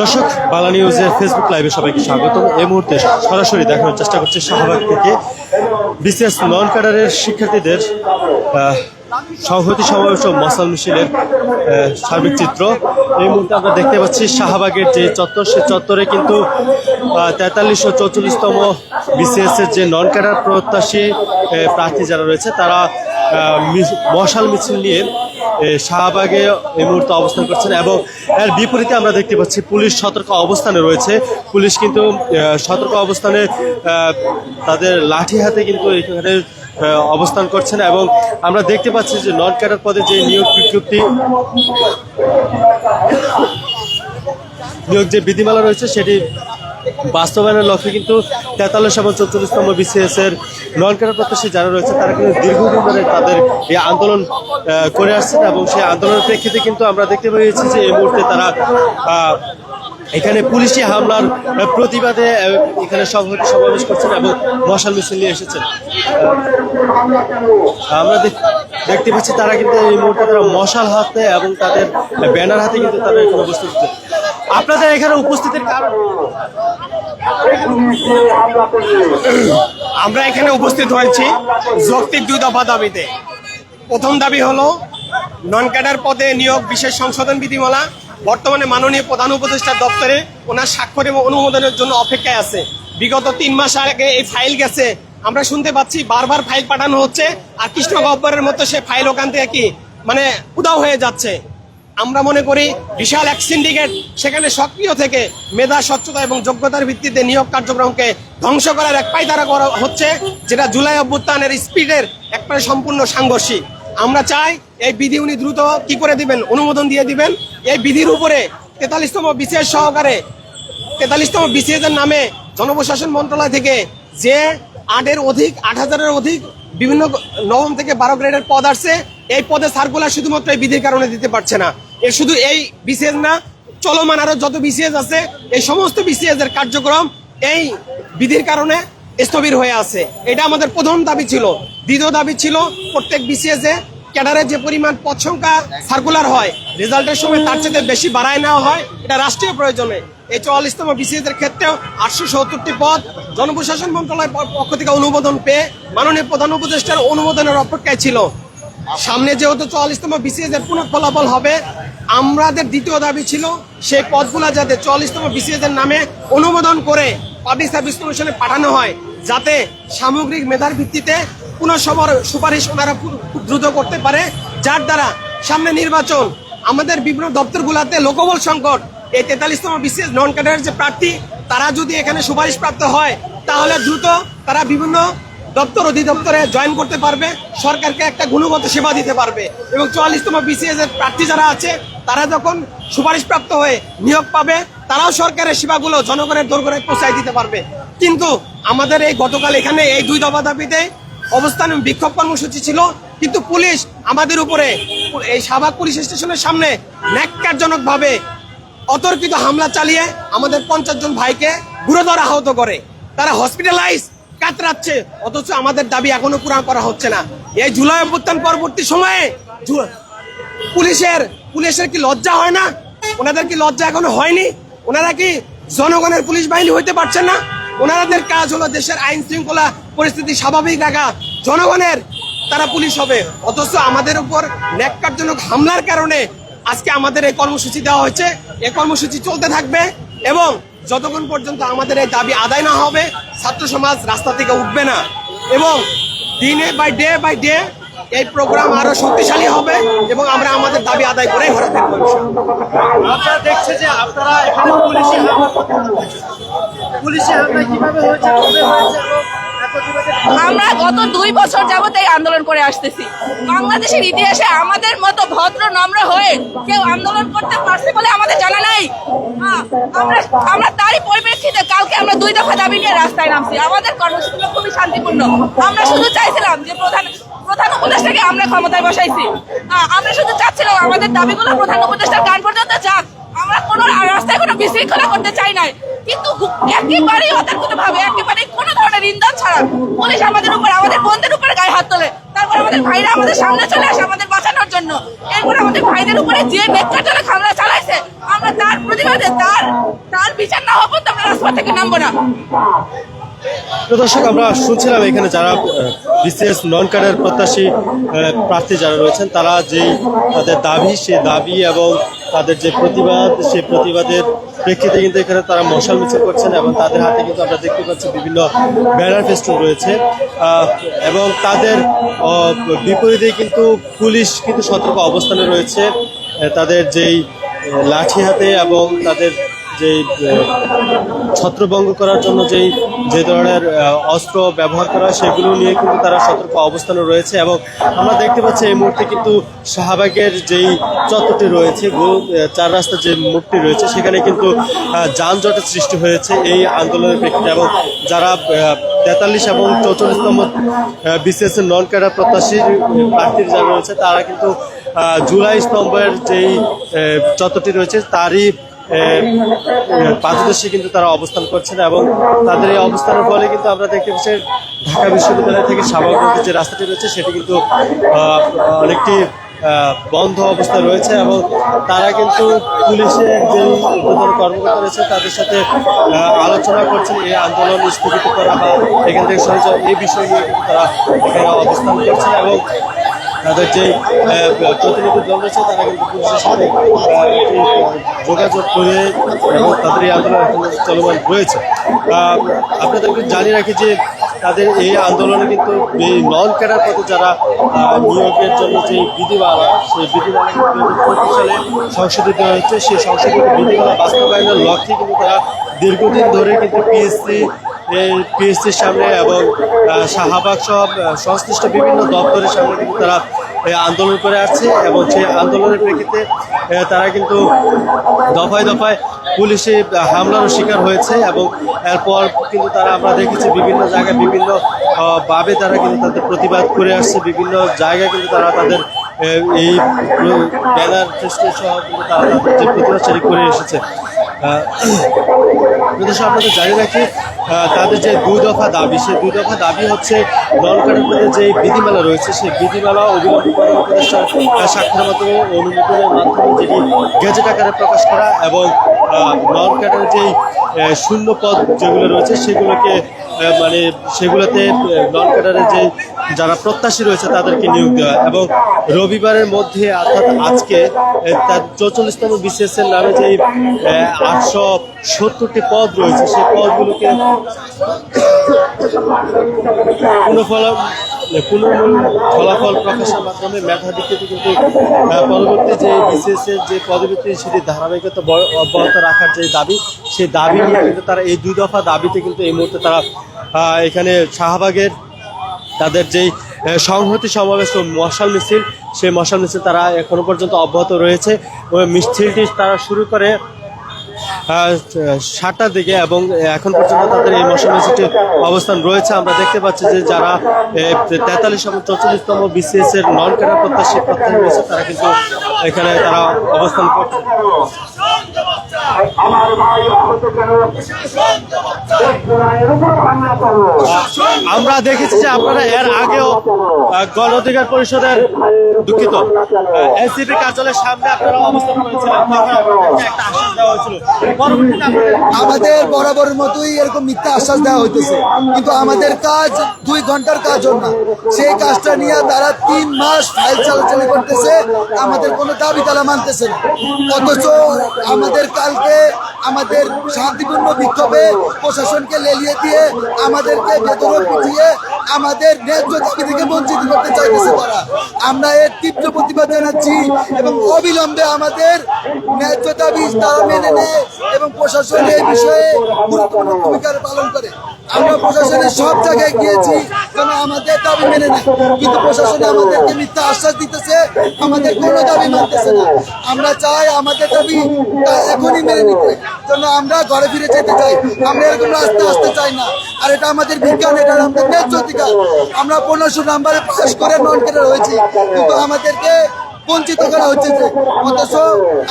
দর্শক, বাংলা নিউজের ফেসবুক লাইভে সবাইকে স্বাগতম। এই মুহূর্তে সরাসরি দেখানোর চেষ্টা করছি শাহবাগ থেকে বিসিএস নন ক্যাডারের শিক্ষার্থীদের সংহতি সমাবেশ ও মশাল মিছিলের সার্বিক চিত্র। এই মুহূর্তে আমরা দেখতে পাচ্ছি শাহবাগের যে চত্বর, সে চত্বরে কিন্তু তেতাল্লিশ ও চৌচল্লিশতম বিসিএস এর যে নন ক্যাডার প্রত্যাশী প্রার্থী যারা রয়েছে, তারা মশাল মিছিল নিয়ে শাহবাগে এই মুহূর্তে অবস্থান করছেন এবং এর বিপরীতে আমরা দেখতে পাচ্ছি পুলিশ সতর্ক অবস্থানে রয়েছে। পুলিশ কিন্তু সতর্ক অবস্থানে তাদের লাঠি হাতে কিন্তু এখানে অবস্থান করছেন এবং আমরা দেখতে পাচ্ছি যে নন ক্যাডার পদে যে নিয়োগ বিজ্ঞপ্তি, নিয়োগ যে বিধিমালা রয়েছে সেটি বাস্তবায়নের লক্ষ্যে কিন্তু তেতাল্লিশ এবং চৌচল্লিশতম বিসিএস এর নন ক্যাডার প্রত্যাশী যারা রয়েছে, তারা কিন্তু দীর্ঘদিন ধরে তাদের এই আন্দোলন করে আসছেন এবং সেই আন্দোলনের প্রেক্ষিতে কিন্তু আমরা দেখতে পেয়েছি যে এই মুহূর্তে তারা এখানে পুলিশি হামলার প্রতিবাদে এখানে সংহতি সমাবেশ করছেন এবং মশাল মিছিল নিয়ে এসেছেন আমরা দেখ- দেখতে পাচ্ছি তারা কিন্তু এই মুহূর্তে তারা মশাল হাতে এবং তাদের ব্যানার হাতে কিন্তু তারা এখানে উপস্থিত। আপনাদের এখানে উপস্থিতির আমরা এখানে উপস্থিত হয়েছি যৌক্তিক দুই দফা দাবিতে। প্রথম দাবি হলো নন ক্যাডার পদে নিয়োগ বিশেষ সংশোধন বিধিমালা বর্তমানে মাননীয় প্রধান উপদেষ্টার দপ্তরে ওনার স্বাক্ষর এবং অনুমোদনের জন্য অপেক্ষায় আছে। বিগত তিন মাস আগে এই ফাইল গেছে। আমরা শুনতে পাচ্ছি, বারবার ফাইল পাঠানো হচ্ছে আর কৃষ্ণ গহ্বরের মতো সে ফাইল ওখান থেকে কি মানে উদাও হয়ে যাচ্ছে। আমরা মনে করি বিশাল এক সিন্ডিকেট সেখানে সক্রিয় থেকে মেধা, স্বচ্ছতা এবং যোগ্যতার ভিত্তিতে নিয়োগ কার্যক্রমকে ধ্বংস করার এক পায়তারা করা হচ্ছে, যেটা জুলাই অভ্যুত্থানের স্পিডের একবারে সম্পূর্ণ সাংঘর্ষিক। আমরা চাই এই বিধি উনি দ্রুত কি করে দিবেন? অনুমোদন দিয়ে দিবেন। এই বিধির উপরে তেতাল্লিশতম বিশেষ সহকারে, তেতাল্লিশতম এর নামে জনপ্রশাসন মন্ত্রণালয় থেকে যে আটের অধিক, আট হাজারের অধিক বিভিন্ন নবম থেকে বারো গ্রেডের পদ আসছে, এই পদে সার্কুলার শুধুমাত্র এই বিধির কারণে দিতে পারছে না। এর শুধু এই বিসিএস না, চলমান আরও যত বিসিএস আছে, এই সমস্ত বিসিএস এর কার্যক্রম এই বিধির কারণে স্থবির হয়ে আছে। এটা আমাদের প্রথম দাবি ছিল। দ্বিতীয় দাবি ছিল, প্রত্যেক বিসিএস এ ক্যাডারের যে পরিমাণ পদ সংখ্যা সার্কুলার হয়, রেজাল্টের সময় তার চেয়ে বেশি বাড়ায় নেওয়া হয়, এটা রাষ্ট্রীয় প্রয়োজনে। এই চুয়াল্লিশতম বিসিএস এর ক্ষেত্রেও আটশো সত্তরটি পদ জনপ্রশাসন মন্ত্রণালয়ের পক্ষ থেকে অনুমোদন পেয়ে মাননীয় প্রধান উপদেষ্টার অনুমোদনের অপেক্ষায় ছিল। সামনে যেহেতু চুয়াল্লিশতম বিসিএস এর পুনঃ ফলাফল হবে আমাদের দ্বিতীয় দাবি ছিল সেই পদগুলা যাতে চুয়াল্লিশতম বিসিএস এর নামে অনুমোদন করে পাবলিক সার্ভিস কমিশনে পাঠানো হয়, যাতে সামগ্রিক মেধার ভিত্তিতে পুনঃসবার সুপারিশ ওনারা খুব দ্রুত করতে পারে, যার দ্বারা সামনে নির্বাচন, আমাদের বিভিন্ন দপ্তরগুলোতে লোকবল সংকট, এই তেতাল্লিশতম বিসিএস নন ক্যাডারের যে প্রার্থী, তারা যদি এখানে সুপারিশ প্রাপ্ত হয়, তাহলে দ্রুত তারা বিভিন্ন দপ্তর অধিদপ্তরে জয়েন করতে পারবে, সরকারকে একটা গুণগত সেবা দিতে পারবে এবং চুয়াল্লিশতম বিসিএস এর প্রার্থী যারা আছে তারা যখন সুপারিশপ্রাপ্ত হয়ে নিয়োগ পাবে, তারাও সরকারের সেবাগুলো জনগণের দোরগোড়ায় পৌঁছায় দিতে পারবে। কিন্তু আমাদের এই গতকাল এখানে এই দুই দফা দাবিতে অবস্থান বিক্ষোভ কর্মসূচি ছিল। কিন্তু পুলিশ আমাদের উপরে এই শাহবাগ পুলিশ স্টেশনের সামনে ন্যাক্কারজনক ভাবে অতর্কিত হামলা চালিয়ে আমাদের পঞ্চাশ জন ভাইকে গুরুতর আহত করে। তারা হসপিটালাইজ কাতরাচ্ছে, অথচ আমাদের দাবি এখনও পূরণ করা হচ্ছে না। এই জুলাই অভ্যুত্থান পরবর্তী সময়ে পুলিশের পুলিশের কি লজ্জা হয় না? ওনাদের কি লজ্জা এখনও হয়নি? ওনারা কি জনগণের পুলিশ বাহিনী হইতে পারছেন না? ওনাদের কাজ হলো দেশের আইন শৃঙ্খলা পরিস্থিতি স্বাভাবিক রাখা। জনগণের তারা পুলিশ হবে। অথচ আমাদের উপর ন্যাক্কারজনক হামলার কারণে আজকে আমাদের এই কর্মসূচি দেওয়া হয়েছে। এই কর্মসূচি চলতে থাকবে এবং যতক্ষণ পর্যন্ত আমাদের এই দাবি আদায় না হবে, ছাত্র সমাজ রাস্তা থেকে উঠবে না। এবং দিনে বাই ডে বাই ডে এই প্রোগ্রাম আরও শক্তিশালী হবে এবং আমরা আমাদের দাবি আদায় করে ঘরে ফিরবো আপনারা দেখছে যে আপনারা এখানে পুলিশি হামলা পুলিশি হামলা কীভাবে হয়েছে কবে হয়েছে আমরা গত দুই বছর যাবত এই আন্দোলন করে আসতেছি। বাংলাদেশের ইতিহাসে আমাদের মতো ভদ্র নম্র হয়ে কেউ আন্দোলন করতে পারছে বলে আমাদের জানা নাই। হ্যাঁ, আমরা আমরা তারই পরিপ্রেক্ষিতে কালকে আমরা দুই দফা দাবি নিয়ে রাস্তায় নামছি। আমাদের কর্মসূচি খুবই শান্তিপূর্ণ। আমরা শুধু চাইছিলাম যে প্রধান প্রধান উপদেষ্টাকে আমরা ক্ষমতায় বসাইছি। আমরা শুধু চাচ্ছিলাম আমাদের দাবিগুলো প্রধান উপদেষ্টার কান পর্যন্ত যাক। আমরা কোনো রাস্তায় কোনো বিশৃঙ্খলা করতে চাই নাই। কিন্তু একেবারেই অতর্কিত ভাবে একেবারে কোনো ধরনের ইন্ধন ছাড়া পুলিশ আমাদের উপর, আমাদের বন্ধুদের উপরে গায়ে হাত তোলে। তারপর আমাদের ভাইরা আমাদের সামনে চলে আসে আমাদের বাঁচানোর জন্য। এরপর আমাদের ভাইদের উপরে যে নেককারজনক হামলা চালাইছে, আমরা তার প্রতিবাদে তার তার বিচার না হওয়া পর্যন্ত আমরা রাজপথ থেকে নামবো না। দর্শক, আমরা শুনছিলাম এখানে যারা বিসিএস নন কার্ডের প্রত্যাশী প্রার্থী যারা রয়েছেন, তারা যেই তাদের দাবি, সে দাবি এবং তাদের যে প্রতিবাদ সেই প্রতিবাদের প্রেক্ষিতে কিন্তু এখানে তারা মশাল মিছিল করছেন এবং তাদের হাতে কিন্তু আমরা দেখতে পাচ্ছি বিভিন্ন ব্যানার ফেস্টুন রয়েছে। এবং তাদের বিপরীতে কিন্তু পুলিশ কিন্তু সতর্ক অবস্থানে রয়েছে। তাদের যেই লাঠি হাতে এবং তাদের আহ, ছত্রভঙ্গ করার জন্য যেই যে ধরনের অস্ত্র ব্যবহার করা সেগুলো নিয়ে কিন্তু তারা সতর্ক অবস্থানে রয়েছে এবং আমরা দেখতে পাচ্ছি এই মুহূর্তে কিন্তু শাহবাগের যেই চত্বরটি রয়েছে চার রাস্তার যে মুখটি রয়েছে সেখানে কিন্তু যানজটের সৃষ্টি হয়েছে এই আন্দোলনের প্রেক্ষিতে এবং যারা তেতাল্লিশ এবং চৌচল্লিশতম বিসিএস নন ক্যাডার প্রত্যাশী প্রার্থী যারা রয়েছে তারা কিন্তু জুলাই স্তম্ভের যেই চত্বরটি রয়েছে তারই পাদদেশে কিন্তু তারা অবস্থান করছেন এবং তাদের এই অবস্থানের ফলে কিন্তু আমরা দেখতে পাচ্ছি ঢাকা বিশ্ববিদ্যালয় থেকে সাভারপন্থী যে রাস্তাটি রয়েছে সেটি কিন্তু অনেকটি বন্ধ অবস্থা রয়েছে এবং তারা কিন্তু পুলিশের যে ঊর্ধ্বতন কর্মকর্তা রয়েছে তাদের সাথে আলোচনা করছেন। এই আন্দোলন স্থগিত করা বা এখান থেকে সরে এই বিষয় নিয়ে তারা এখানে অবস্থান করছেন এবং তাদের যে প্রতিনিধি দল রয়েছে, তারা কিন্তু পুলিশের সাথে যোগাযোগ করে এবং তাদের এই আন্দোলন চলমান রয়েছে। আপনাদেরকে জানিয়ে রাখি যে, তাদের এই আন্দোলনে কিন্তু এই নন ক্যাডার পদে যারা নিয়োগের জন্য যে বিধিমালা, সেই বিধিমালা কিন্তু সালে সংশোধিত হয়েছে। সেই সংশোধিত বিধিমালা বাস্তবায়নের লক্ষ্যে কিন্তু তারা দীর্ঘদিন ধরে কিন্তু পিএসসি পিএসসির সামনে এবং শাহবাগ সহ সংশ্লিষ্ট বিভিন্ন দপ্তরের সামনে কিন্তু তারা আন্দোলন করে আসছে এবং সেই আন্দোলনের প্রেক্ষিতে তারা কিন্তু দফায় দফায় পুলিশে হামলারও শিকার হয়েছে এবং এরপর কিন্তু তারা, আমরা দেখেছি বিভিন্ন জায়গায় বিভিন্ন ভাবে তারা কিন্তু তাদের প্রতিবাদ করে আসছে, বিভিন্ন জায়গায় কিন্তু তারা তাদের এই ব্যানার সহ কিন্তু তারা তাদের যে প্রতিবাদ করে এসেছে। প্রদেশ আপনাদের জানি রাখি তাদের যে দুই দফা দাবি, সেই দুই দফা দাবি হচ্ছে কার্ডের যে বিধিমালা রয়েছে, সেই বিধিমালা অবিলম্বে প্রধান উপদেষ্টার স্বাক্ষরের মাধ্যমে অনুমোদনের মাধ্যমে যেটি গেজেট আকারে প্রকাশ করা এবং নন কার্ডের যেই শূন্য পদ যেগুলো রয়েছে, সেগুলোকে মানে সেগুলোতে নন ক্যাডারের যে যারা প্রত্যাশী রয়েছে তাদেরকে নিয়োগ দেওয়া এবং রবিবারের মধ্যে, অর্থাৎ আজকে তার চৌচল্লিশতম বিসিএস এর নামে যে আটশো সত্তরটি পদ রয়েছে, সেই পদগুলোকে পুনঃফল পুনর্মূল ফলাফল প্রকাশের মাধ্যমে মেধা ভিত্তিতে কিন্তু পরবর্তী যে এর যে পদবৃত্তি, সেটি ধারাবাহিকতা অব্যাহত রাখার যে দাবি, সেই দাবি নিয়ে কিন্তু তারা, এই দুই দফা দাবিতে কিন্তু এই মুহূর্তে তারা এখানে শাহবাগের তাদের যেই সংহতি সমাবেশ মশাল মিছিল, সেই মশাল মিছিল তারা এখনও পর্যন্ত অব্যাহত রয়েছে। মিছিলটি তারা শুরু করে সাতটার দিকে এবং এখন পর্যন্ত তাদের এই মশাল মিছিলটি অবস্থান রয়েছে। আমরা দেখতে পাচ্ছি যে যারা তেতাল্লিশ এবং চৌচল্লিশতম বিসিএস এর নন ক্যাডার প্রত্যাশী প্রত্যাশী রয়েছে, তারা কিন্তু এখানে তারা অবস্থান করছে। আমার দেখেছি যে আপনারা এর আগেও গণ অধিকার পরিষদের দুঃখিত। এনসিপি কার্যালয়ের সামনে আপনারা অবস্থান করেছিলেন আমাদের বরাবরের মতোই এরকম মিথ্যা আশ্বাস দেওয়া হইতেছে। কিন্তু আমাদের কাজ দুই ঘণ্টার কাজও না। সেই কাজটা নিয়ে তারা তিন মাস ফাইল চালাচালি করতেছে। আমাদের কোনো দাবি তারা মানতেছে না। অথচ আমাদের কালকে আমাদের শান্তিপূর্ণ বিক্ষোভে প্রশাসনকে লেলিয়ে দিয়ে আমাদেরকে বেতন পিছিয়ে আমাদের ন্যায্য দাবি থেকে বঞ্চিত করতে চাইতেছে তারা। আমরা এর তীব্র প্রতিবাদ জানাচ্ছি এবং অবিলম্বে আমাদের ন্যায্য দাবি তারা মেনে নেয় এবং প্রশাসন এই বিষয়ে গুরুত্বপূর্ণ ভূমিকা পালন করে। আমরা প্রশাসনের সব জায়গায় গিয়েছি যেন আমাদের দাবি মেনে নেয়। কিন্তু প্রশাসন আমাদেরকে মিথ্যা আশ্বাস দিতেছে, আমাদের কোনো দাবি মানতেছে না। আমরা চাই আমাদের দাবি এখনই মেনে নিতে। জন্য আমরা ঘরে ফিরে যেতে চাই। আমরা এরকম রাস্তা আসতে চাই না। আর এটা আমাদের বিজ্ঞান, এটা আমাদের ন্যায্য অধিকার। আমরা পনেরোশো নাম্বারে পাস করে নন কেটে রয়েছি কিন্তু আমাদেরকে বঞ্চিত করা হচ্ছে যে, অথচ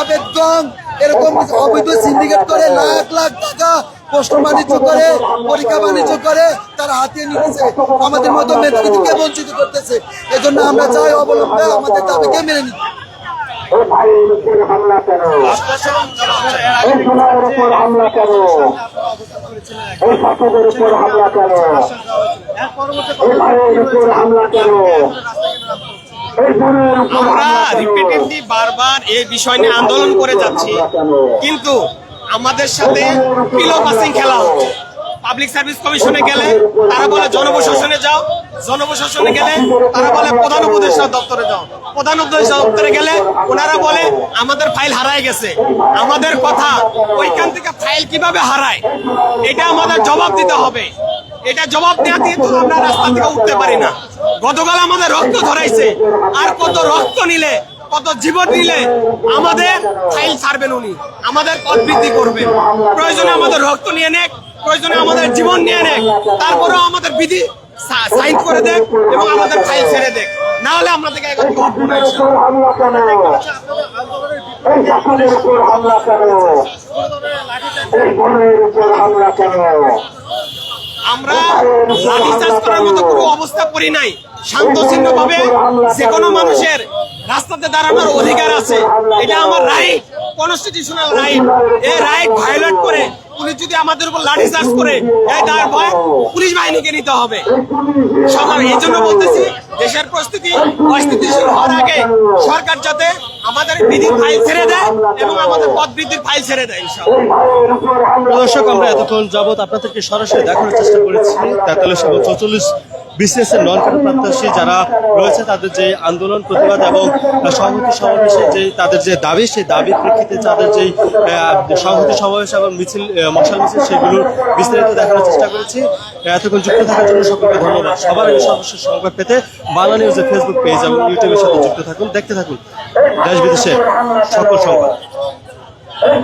আবেদন, এরকম অবৈধ সিন্ডিকেট করে লাখ লাখ টাকা প্রশ্ন বাণিজ্য করে, পরীক্ষা বাণিজ্য করে, তারা হাতিয়ে নিতেছে। আমাদের মতো মেধাবীদেরকে বঞ্চিত করতেছে। এজন্য আমরা চাই অবলম্বে আমাদের দাবিকে মেনে নিতে। উপর হামলা কেন উপর হামলা কেন ভাইয়ের উপর হামলা কেন আমরা রিপিটেডলি বারবার এই বিষয় নিয়ে আন্দোলন করে যাচ্ছি, কিন্তু আমাদের সাথে পিলো পাসিং খেলা হচ্ছে। পাবলিক সার্ভিস কমিশনে গেলে তারা বলে জনপ্রশাসনে যাও। জনপ্রশাসনে গেলে তারা বলে প্রধান উপদেষ্টা দপ্তরে যাও। প্রধান উপদেষ্টা দপ্তরে গেলে ওনারা বলে, আমাদের ফাইল হারায় গেছে। আমাদের কথা ওইখান থেকে ফাইল কীভাবে হারায়? এটা আমাদের জবাব দিতে হবে। এটা জবাব দেওয়া দিয়ে তো আমরা রাস্তা থেকে উঠতে পারি না। গতকাল আমাদের রক্ত ধরাইছে। আর কত রক্ত নিলে, কত জীবন নিলে আমাদের ফাইল ছাড়বেন উনি। আমাদের পদ বৃদ্ধি করবেন। প্রয়োজনে আমাদের রক্ত নিয়ে নেক। প্রয়োজনে আমাদের জীবন নিয়ে নেয় তারপরেও আমাদের বিধি সাইন করে দেখ এবং আমাদের ফাইল ছেড়ে দেখ না হলে আমরা থেকে এখান হামলা আমরা লাঠিচার্জ করার মতো কোনো অবস্থা করি নাই। শান্তশিন্ন ভাবে যে কোনো? মানুষের রাস্তাতে দাঁড়ানোর অধিকার আছে। এটা আমার রাইট কনস্টিটিউশনাল রাইট এই রাইট ভায়োলেট করে পুলিশ যদি আমাদের উপর করে তার ভয় পুলিশ বাহিনীকে নিতে হবে। সরকার এই জন্য বলতেছি, দেশের হওয়ার আগে সরকার যাতে আমাদের বিধির ফাইল ছেড়ে দেয় এবং আমাদের পদ বৃদ্ধির ফাইল ছেড়ে দেয় দর্শক, আমরা এতক্ষণ যাবৎ আপনাদেরকে সরাসরি দেখানোর চেষ্টা করেছি, তেতাল্লিশ এবং চৌচল্লিশ বিসিএস এর নন কার্ড প্রত্যাশী যারা রয়েছে, তাদের যে আন্দোলন, প্রতিবাদ এবং সংহতি সমাবেশে যে তাদের যে দাবি, সেই দাবির প্রেক্ষিতে তাদের যে সংহতি সমাবেশ এবং মিছিল মশাল মিছিল সেগুলোর বিস্তারিত দেখানোর চেষ্টা করেছি। এতক্ষণ যুক্ত থাকার জন্য সকলকে ধন্যবাদ। সবার আগে সর্বশেষ সংবাদ পেতে বাংলা নিউজের ফেসবুক পেজ এবং ইউটিউবের সাথে যুক্ত থাকুন। দেখতে থাকুন দেশ বিদেশের সকল সংবাদ। এই